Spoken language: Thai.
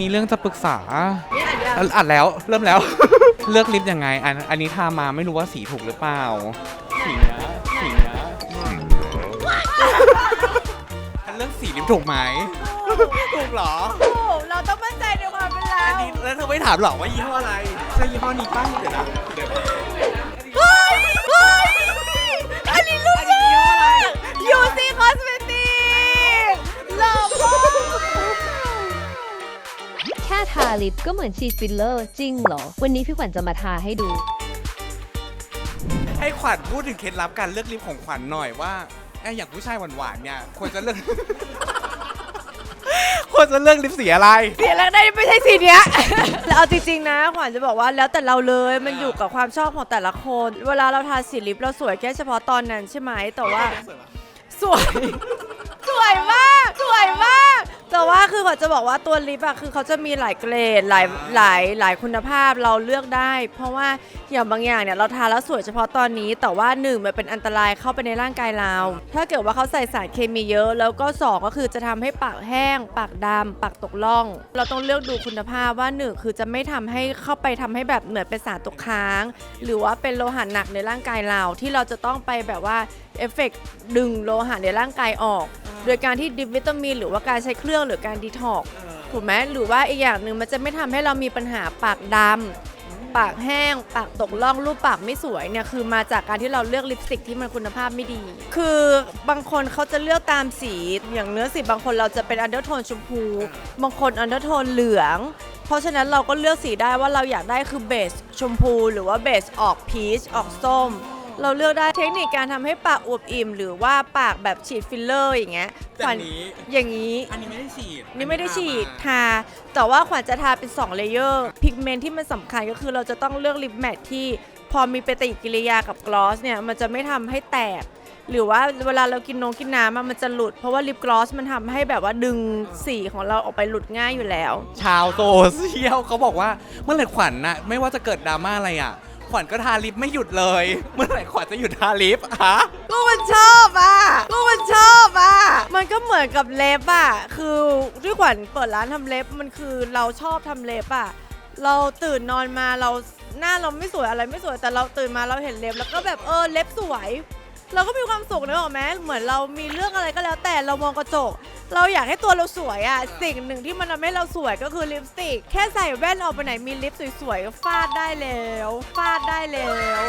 มีเรื่องจะปรึกษานี่อันเดียวอัดแล้วเริ่มแล้ว เลือกลิปยังไง อันอันนี้ทามาไม่รู้ว่าสีถูกหรือเปล่า สีเนี้ยสีเนี้ยอันเลือกสีลิปถูกไหมถูกเหรอ โอ้เราต้องมั่นใจในความเป็นเรา อันนี้แล้วเธอไม่ถามหรอว่ายี่ห้ออะไร ใช่ยี่ห้อนี้ป้าเดี๋ยวนะเดี๋ยว แค่ทาลิปก็เหมือนฉีดฟิลเลอร์จริงเหรอ วันนี้พี่ขวัญจะมาทาให้ดู ให้ขวัญพูดถึงเคล็ดลับการเลือกลิปของขวัญหน่อยว่าไอ้อย่างผู้ชายหวานๆเนี่ยควรจะเลือก ควรจะเลือกลิปสีอะไร เสียแล้วได้ไม่ใช่สีเนี้ย แล้วเอาจริงๆนะขวัญจะบอกว่าแล้วแต่เราเลยมันอยู่กับความชอบของแต่ละคน เวลาเราทาสีลิปเราสวยแค่เฉพาะตอนนั้นใช่ไหมแต่ว่า สวย สวยมาก สวยมาก แต่ว่าคือขวัญจะบอกว่าตัวลิปอะคือเขาจะมีหลายเกรดหลายหลายหลายคุณภาพเราเลือกได้ เพราะว่าอย่างบางอย่างเนี่ยเราทาแล้วสวยเฉพาะตอนนี้ แต่ว่าหนึ่งมันเป็นอันตรายเข้าไปในร่างกายเรา ถ้าเกิดว่าเขาใส่สารเคมีเยอะ แล้วก็สองก็คือจะทำให้ปากแห้ง ปากดำปากตกล่อง เราต้องเลือกดูคุณภาพว่าหนึ่งคือจะไม่ทำให้เข้าไปทำให้แบบเหมือนเป็นสารตกค้าง หรือว่าเป็นโลหะหนักในร่างกายเราที่เราจะต้องไปแบบว่าเอฟเฟกต์ดึงโลหะในร่างกายออก โดยการที่ดิบวิตามิน หรือว่าการใช้เครื่องหรือการดีท็อกถูกไหมหรือว่าอีกอย่างหนึ่งมันจะไม่ทำให้เรามีปัญหาปากดำปากแห้ง ปากตกล่องรูปปากไม่สวยเนี่ยคือมาจากการที่เราเลือกลิปสติกที่มันคุณภาพไม่ดี คือบางคนเขาจะเลือกตามสีอย่างเนื้อสีบางคนเราจะเป็นอันเดอร์โทนชมพู บางคนอันเดอร์โทนเหลือง เพราะฉะนั้นเราก็เลือกสีได้ว่าเราอยากได้คือเบสชมพู หรือว่าเบสออกพีชออกส้ม เราเลือกได้เทคนิคการทำให้ปากอวบอิ่ม หรือว่าปากแบบฉีดฟิลเลอร์อย่างเงี้ยแบบขวัญนี้ อย่างนี้ อันนี้ไม่ได้ฉีดนี่ไม่ได้ฉีดทา แต่ว่าขวัญจะทาเป็น 2 เลเยอร์พิกเมนที่มันสำคัญก็คือเราจะต้องเลือกลิปแมทที่พอมีปฏิกิริยากับกลอสเนี่ย มันจะไม่ทำให้แตก หรือว่าเวลาเรากินนงกินน้ำอะมันจะหลุด เพราะว่าลิปกลอสมันทำให้แบบว่าดึงสีของเราออกไปหลุดง่ายอยู่แล้ว ชาวโซเชียลเขาบอกว่าเมื่อไหร่ขวัญน่ะไม่ว่าจะเกิดดราม่าอะไรอะ ขวัญก็ทาลิปไม่หยุดเลย เมื่อไหร่ขวัญจะหยุดทาลิปฮะก็มันชอบอะก็มันชอบอะ มันก็เหมือนกับเล็บอะ คือด้วยขวัญเปิดร้านทำเล็บมันคือเราชอบทำเล็บอะ เราตื่นนอนมาเราหน้าเราไม่สวยอะไรไม่สวยแต่เราตื่นมาเราเห็นเล็บแล้วก็แบบเออเล็บสวย เราก็มีความสุขนะหรอกไหมเหมือนเรามีเรื่องอะไรก็แล้ว แต่เรามองกระจก เราอยากให้ตัวเราสวยอะสิ่งหนึ่งที่มันทำให้เราสวยก็คือลิปสติก แค่ใส่แว่นออกไปไหนมีลิปสวยๆก็ฟาดได้แล้ว ฟาดได้แล้ว